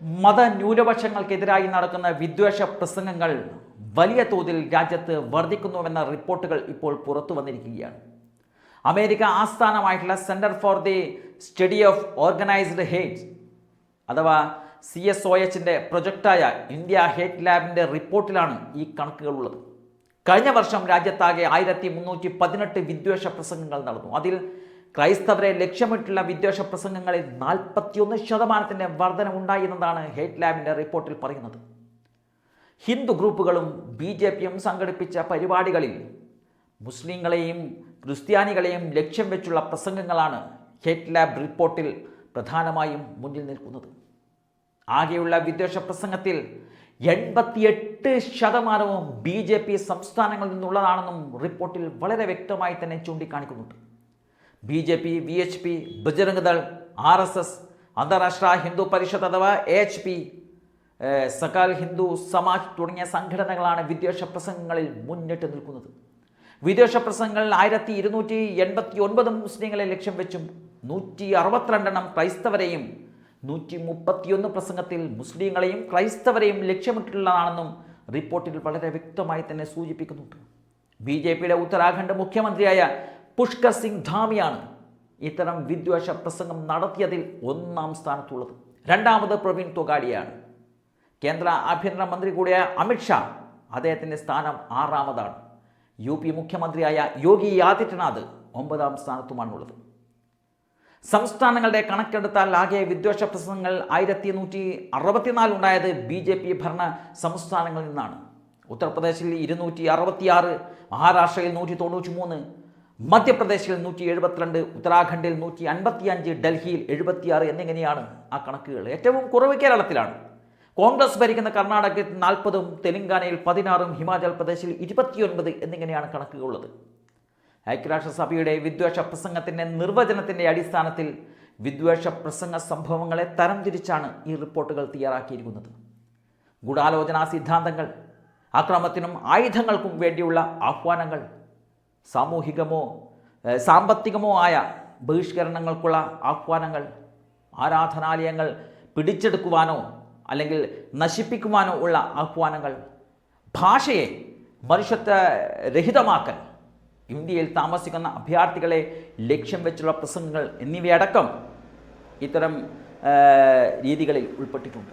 മതന്യൂനപക്ഷങ്ങൾക്കെതിരായി നടക്കുന്ന വിദ്വേഷ പ്രസംഗങ്ങൾ വലിയ തോതിൽ രാജ്യത്ത് വർദ്ധിക്കുന്നുവെന്ന റിപ്പോർട്ടുകൾ ഇപ്പോൾ പുറത്തു വന്നിരിക്കുകയാണ്. America ആസ്ഥാനമായിട്ടുള്ള centre for the study of organised hate അഥവാ സി എസ് ഒ എച്ചിന്റെ പ്രൊജക്റ്റായ ഇന്ത്യ ഹേറ്റ് ലാബിന്റെ റിപ്പോർട്ടിലാണ് ഈ കണക്കുകൾ ഉള്ളത്. കഴിഞ്ഞ വർഷം രാജ്യത്താകെ ആയിരത്തി മുന്നൂറ്റി പതിനെട്ട് വിദ്വേഷ പ്രസംഗങ്ങൾ നടന്നു. അതിൽ ക്രൈസ്തവരെ ലക്ഷ്യമിട്ടുള്ള വിദ്വേഷ പ്രസംഗങ്ങളിൽ നാൽപ്പത്തിയൊന്ന് ശതമാനത്തിന്റെ വർധനമുണ്ടായി എന്നതാണ് ഹേറ്റ് ലാബിന്റെ റിപ്പോർട്ടിൽ പറയുന്നത്. ഹിന്ദു ഗ്രൂപ്പുകളും ബി ജെ പിയും സംഘടിപ്പിച്ച പരിപാടികളിൽ മുസ്ലിങ്ങളെയും ക്രിസ്ത്യാനികളെയും ലക്ഷ്യം വെച്ചുള്ള പ്രസംഗങ്ങളാണ് ഹേറ്റ് ലാബ് റിപ്പോർട്ടിൽ പ്രധാനമായും മുന്നിൽ നിൽക്കുന്നത്. ആകെയുള്ള വിദ്വേഷ പ്രസംഗത്തിൽ എൺപത്തിയെട്ട് ശതമാനവും ബി ജെ പി സംസ്ഥാനങ്ങളിൽ നിന്നുള്ളതാണെന്നും റിപ്പോർട്ടിൽ വളരെ വ്യക്തമായി തന്നെ ചൂണ്ടിക്കാണിക്കുന്നുണ്ട്. B J P V H P Bajrang Dal R S S അന്താരാഷ്ട്ര ഹിന്ദു പരിഷത്ത് അഥവാ എച്ച് പി സകാൽ ഹിന്ദു സമാജ് തുടങ്ങിയ സംഘടനകളാണ് വിദ്വേഷ പ്രസംഗങ്ങളിൽ മുന്നിട്ട് നിൽക്കുന്നത്. വിദേശ പ്രസംഗങ്ങളിൽ ആയിരത്തി ഇരുന്നൂറ്റി എൺപത്തി ഒൻപത് മുസ്ലിങ്ങളെ ലക്ഷ്യം വെച്ചും നൂറ്റി അറുപത്തിരണ്ടെണ്ണം ക്രൈസ്തവരെയും നൂറ്റി മുപ്പത്തിയൊന്ന് പ്രസംഗത്തിൽ മുസ്ലിങ്ങളെയും ക്രൈസ്തവരെയും ലക്ഷ്യമിട്ടുള്ളതാണെന്നും റിപ്പോർട്ടിൽ വളരെ വ്യക്തമായി തന്നെ സൂചിപ്പിക്കുന്നുണ്ട്. ബി ജെ പിയുടെ ഉത്തരാഖണ്ഡ് മുഖ്യമന്ത്രിയായ പുഷ്കർ സിംഗ് ധാമിയാണ് ഇത്തരം വിദ്വേഷ പ്രസംഗം നടത്തിയതിൽ ഒന്നാം സ്ഥാനത്തുള്ളത്. രണ്ടാമത് പ്രവീൺ തൊഗാഡിയാണ്. കേന്ദ്ര ആഭ്യന്തര മന്ത്രി കൂടിയായ അമിത്ഷാ അദ്ദേഹത്തിന്റെ സ്ഥാനം ആറാമതാണ്. യു പി മുഖ്യമന്ത്രിയായ യോഗി ആദിത്യനാഥ് ഒമ്പതാം സ്ഥാനത്തുമാണുള്ളത്. സംസ്ഥാനങ്ങളുടെ കണക്കെടുത്താൽ ആകെ വിദ്വേഷ പ്രസംഗങ്ങൾ ആയിരത്തി നൂറ്റി അറുപത്തിനാല് ഉണ്ടായത് ബി ജെ പി ഭരണ സംസ്ഥാനങ്ങളിൽ നിന്നാണ്. ഉത്തർപ്രദേശിൽ ഇരുന്നൂറ്റി അറുപത്തിയാറ് മഹാരാഷ്ട്രയിൽ നൂറ്റി തൊണ്ണൂറ്റി മൂന്ന് മധ്യപ്രദേശിൽ നൂറ്റി എഴുപത്തിരണ്ട് ഉത്തരാഖണ്ഡിൽ നൂറ്റി അൻപത്തിയഞ്ച് ഡൽഹിയിൽ എഴുപത്തിയാറ് എന്നിങ്ങനെയാണ് ആ കണക്കുകൾ. ഏറ്റവും കുറവ് കേരളത്തിലാണ്. കോൺഗ്രസ് ഭരിക്കുന്ന കർണാടകത്തിൽ നാൽപ്പതും തെലങ്കാനയിൽ പതിനാറും ഹിമാചൽ പ്രദേശിൽ ഇരുപത്തിയൊൻപത് എന്നിങ്ങനെയാണ് കണക്കുകളുള്ളത്. ഐക്യരാഷ്ട്രസഭയുടെ വിദ്വേഷ പ്രസംഗത്തിന്റെ നിർവചനത്തിന്റെ അടിസ്ഥാനത്തിൽ വിദ്വേഷ പ്രസംഗ സംഭവങ്ങളെ തരംതിരിച്ചാണ് ഈ റിപ്പോർട്ടുകൾ തയ്യാറാക്കിയിരിക്കുന്നത്. ഗൂഢാലോചനാ സിദ്ധാന്തങ്ങൾ അക്രമത്തിനും ആയുധങ്ങൾക്കും വേണ്ടിയുള്ള ആഹ്വാനങ്ങൾ സാമൂഹികമോ സാമ്പത്തികമോ ആയ ബഹിഷ്കരണങ്ങൾക്കുള്ള ആഹ്വാനങ്ങൾ ആരാധനാലയങ്ങൾ പിടിച്ചെടുക്കുവാനോ അല്ലെങ്കിൽ നശിപ്പിക്കുവാനോ ഉള്ള ആഹ്വാനങ്ങൾ ഭാഷയെ മനുഷ്യത്വ രഹിതമാക്കൽ ഇന്ത്യയിൽ താമസിക്കുന്ന അഭയാർത്ഥികളെ ലക്ഷ്യം വെച്ചുള്ള പ്രസംഗങ്ങൾ എന്നിവയടക്കം ഇത്തരം രീതികളിൽ ഉൾപ്പെട്ടിട്ടുണ്ട്.